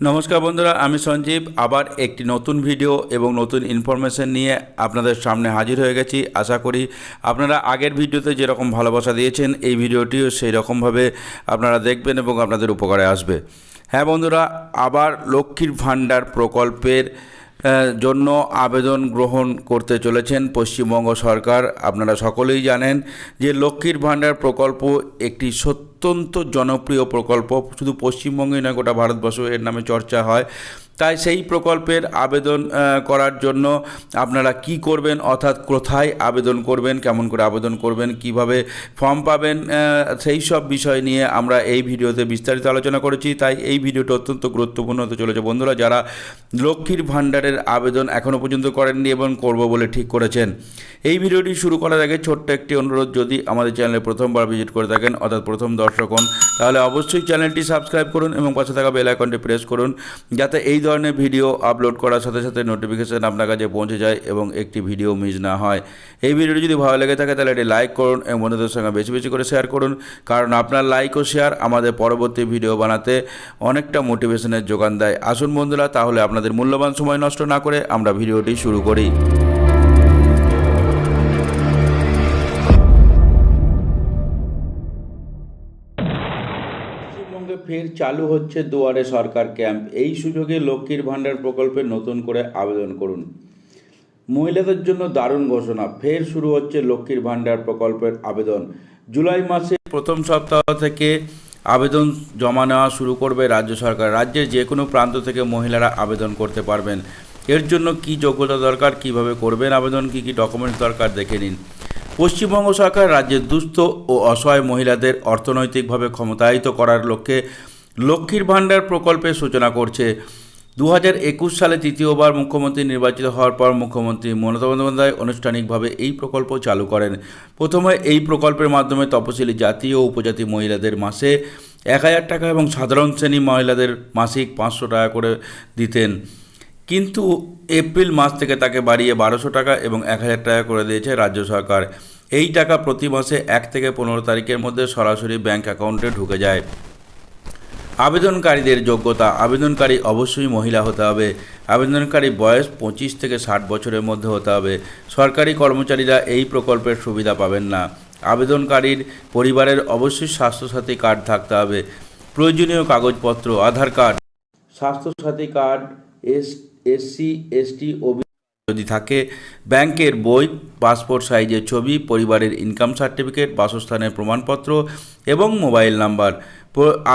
নমস্কার বন্ধুরা, আমি সঞ্জীব। আবার একটি নতুন ভিডিও এবং নতুন ইনফরমেশন নিয়ে আপনাদের সামনে হাজির হয়ে গেছি। আশা করি আপনারা আগের ভিডিওতে যেরকম ভালোবাসা দিয়েছেন, এই ভিডিওটিও সেই রকমভাবে আপনারা দেখবেন এবং আপনাদের উপকারে আসবে। হ্যাঁ বন্ধুরা, আবার লক্ষ্মীর ভাণ্ডার প্রকল্পের জন্য আবেদন গ্রহণ করতে চলেছেন পশ্চিমবঙ্গ সরকার। আপনারা সকলেই জানেন যে লক্ষ্মীর ভাণ্ডার প্রকল্প একটি অত্যন্ত জনপ্রিয় প্রকল্প। শুধু পশ্চিমবঙ্গেই নয়, গোটা ভারতবর্ষ এর নামে চর্চা হয়। তাই সেই প্রকল্পের আবেদন করার জন্য আপনারা কি করবেন, অর্থাৎ কোথায় আবেদন করবেন, কেমন করে আবেদন করবেন, কীভাবে ফর্ম পাবেন সেই সব বিষয় নিয়ে আমরা এই ভিডিওতে বিস্তারিত আলোচনা করেছি। তাই এই ভিডিওটা অত্যন্ত গুরুত্বপূর্ণ হতে চলেছে। বন্ধুরা, যারা লক্ষ্মীর ভাণ্ডারের আবেদন এখনও পর্যন্ত করেননি এবং করব বলে ঠিক করেছেন, এই ভিডিওটি শুরু করার আগে ছোট্ট একটি অনুরোধ, যদি আমাদের চ্যানেলে প্রথমবার ভিজিট করে থাকেন, অর্থাৎ প্রথম দর্শক হন, তাহলে অবশ্যই চ্যানেলটি সাবস্ক্রাইব করুন এবং পাশে থাকা বেল প্রেস করুন, যাতে এই ধরনের ভিডিও আপলোড করার সাথে সাথে নোটিফিকেশান আপনার কাছে পৌঁছে যায় এবং একটি ভিডিও মিস না হয়। এই ভিডিওটি যদি ভালো লেগে থাকে, তাহলে এটি লাইক করুন এবং বন্ধুদের সঙ্গে বেশি বেশি করে শেয়ার করুন। কারণ আপনার লাইক ও শেয়ার আমাদের পরবর্তী ভিডিও বানাতে অনেকটা মোটিভেশনের যোগান দেয়। আসুন বন্ধুরা, তাহলে আপনাদের মূল্যবান সময় নষ্ট না করে আমরা ভিডিওটি শুরু করি। ফের চালু হচ্ছে দুয়ারে সরকার ক্যাম্প। এই সুযোগে লক্ষ্মীর ভাণ্ডার প্রকল্পে নতুন করে আবেদন করুন। মহিলাদের জন্য দারুণ ঘোষণা। ফের শুরু হচ্ছে লক্ষ্মীর ভাণ্ডার প্রকল্পের আবেদন। জুলাই মাসে প্রথম সপ্তাহ থেকে আবেদন জমা নেওয়া শুরু করবে রাজ্য সরকার। রাজ্যের যে কোনো প্রান্ত থেকে মহিলারা আবেদন করতে পারবেন। এর জন্য কি যোগ্যতা দরকার, কীভাবে করবেন, আবেদন, কি কি ডকুমেন্টস দরকার, দেখে নিন। পশ্চিমবঙ্গ সরকার রাজ্যের দুস্থ ও অসহায় মহিলাদের অর্থনৈতিকভাবে ক্ষমতায়িত করার লক্ষ্যে লক্ষ্মীর ভাণ্ডার প্রকল্পের সূচনা করছে। দু হাজার একুশ সালে তৃতীয়বার মুখ্যমন্ত্রী নির্বাচিত হওয়ার পর মুখ্যমন্ত্রী মমতা বন্দ্যোপাধ্যায় আনুষ্ঠানিকভাবে এই প্রকল্প চালু করেন। প্রথমে এই প্রকল্পের মাধ্যমে তপশিলি জাতি ও উপজাতি মহিলাদের মাসে এক হাজার টাকা এবং সাধারণ শ্রেণি মহিলাদের মাসিক পাঁচশো টাকা করে দিতেন। কিন্তু এপ্রিল মাস থেকে তাকে বাড়িয়ে বারোশো টাকা এবং এক হাজার টাকা করে দিয়েছে রাজ্য সরকার। এই টাকা প্রতি মাসে এক থেকে পনেরো তারিখের মধ্যে সরাসরি ব্যাংক অ্যাকাউন্টে ঢুকে যায়। আবেদনকারীদের যোগ্যতা, আবেদনকারী অবশ্যই মহিলা হতে হবে। আবেদনকারী বয়স পঁচিশ থেকে ষাট বছরের মধ্যে হতে হবে। সরকারি কর্মচারীরা এই প্রকল্পের সুবিধা পাবেন না। আবেদনকারীর পরিবারের অবশ্যই স্বাস্থ্যসাথী কার্ড থাকতে হবে। প্রয়োজনীয় কাগজপত্র, Aadhaar card, Swasthya Sathi card, S, SC, ST, OB যদি থাকে, ব্যাংকের বই, পাসপোর্ট সাইজের ছবি, পরিবারের ইনকাম সার্টিফিকেট, বাসস্থানের প্রমাণপত্র এবং মোবাইল নাম্বার।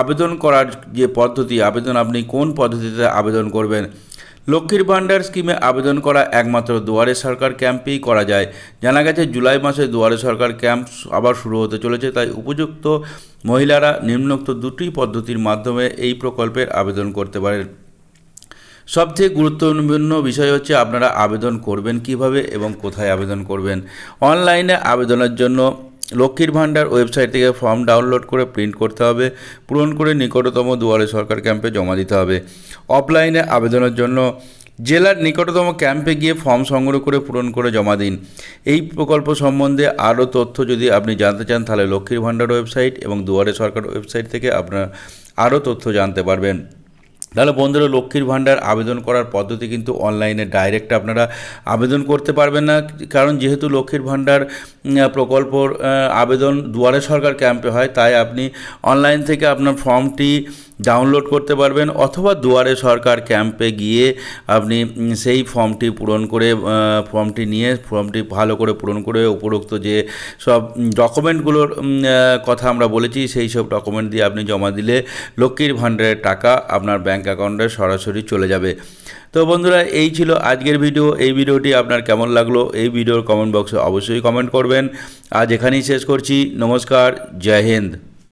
আবেদন করার যে পদ্ধতি, আবেদন আপনি কোন পদ্ধতিতে আবেদন করবেন? লক্ষ্মীর ভাণ্ডার স্কিমে আবেদন করা একমাত্র দুয়ারে সরকার ক্যাম্পেই করা যায়। জানা গেছে, জুলাই মাসে দুয়ারে সরকার ক্যাম্প আবার শুরু হতে চলেছে, তাই উপযুক্ত মহিলারা নিম্নোক্ত দুটি পদ্ধতির মাধ্যমে এই প্রকল্পের আবেদন করতে পারেন। সবথেকে গুরুত্বপূর্ণ বিষয় হচ্ছে আপনারা আবেদন করবেন কীভাবে এবং কোথায় আবেদন করবেন। অনলাইনে আবেদনের জন্য লক্ষ্মীর ভাণ্ডার ওয়েবসাইট থেকে ফর্ম ডাউনলোড করে প্রিন্ট করতে হবে। পূরণ করে নিকটতম দুয়ারে সরকার ক্যাম্পে জমা দিতে হবে। অফলাইনে আবেদনের জন্য জেলার নিকটতম ক্যাম্পে গিয়ে ফর্ম সংগ্রহ করে পূরণ করে জমা দিন। এই প্রকল্প সম্বন্ধে আরও তথ্য যদি আপনি জানতে চান, তাহলে লক্ষ্মীর ভাণ্ডার ওয়েবসাইট এবং দুয়ারে সরকার ওয়েবসাইট থেকে আপনার আরও তথ্য জানতে পারবেন। তাহলে বন্ধুরা, লক্ষ্মীর ভাণ্ডার আবেদন করার পদ্ধতি কিন্তু অনলাইনে ডাইরেক্ট আপনারা আবেদন করতে পারবেন না। কারণ যেহেতু লক্ষ্মীর ভাণ্ডার প্রকল্পর আবেদন দুয়ারে সরকার ক্যাম্পে হয়, তাই আপনি অনলাইন থেকে আপনার ফর্মটি ডাউনলোড করতে পারবেন অথবা দুয়ারে সরকার ক্যাম্পে গিয়ে আপনি সেই ফর্মটি পূরণ করে ফর্মটি নিয়ে, ফর্মটি ভালো করে পূরণ করে উপরোক্ত যে সব ডকুমেন্টগুলোর কথা আমরা বলেছি, সেই সব ডকুমেন্ট দিয়ে আপনি জমা দিলে লক্ষ্মীর ভাণ্ডারের টাকা আপনার ব্যাংক অ্যাকাউন্টে সরাসরি চলে যাবে। তো বন্ধুরা, এই ছিল আজকের ভিডিও। এই ভিডিওটি আপনার কেমন লাগল এই ভিডিওর কমেন্ট বক্সে অবশ্যই কমেন্ট করবেন। আজ এখানেই শেষ করছি। নমস্কার, জয় হিন্দ।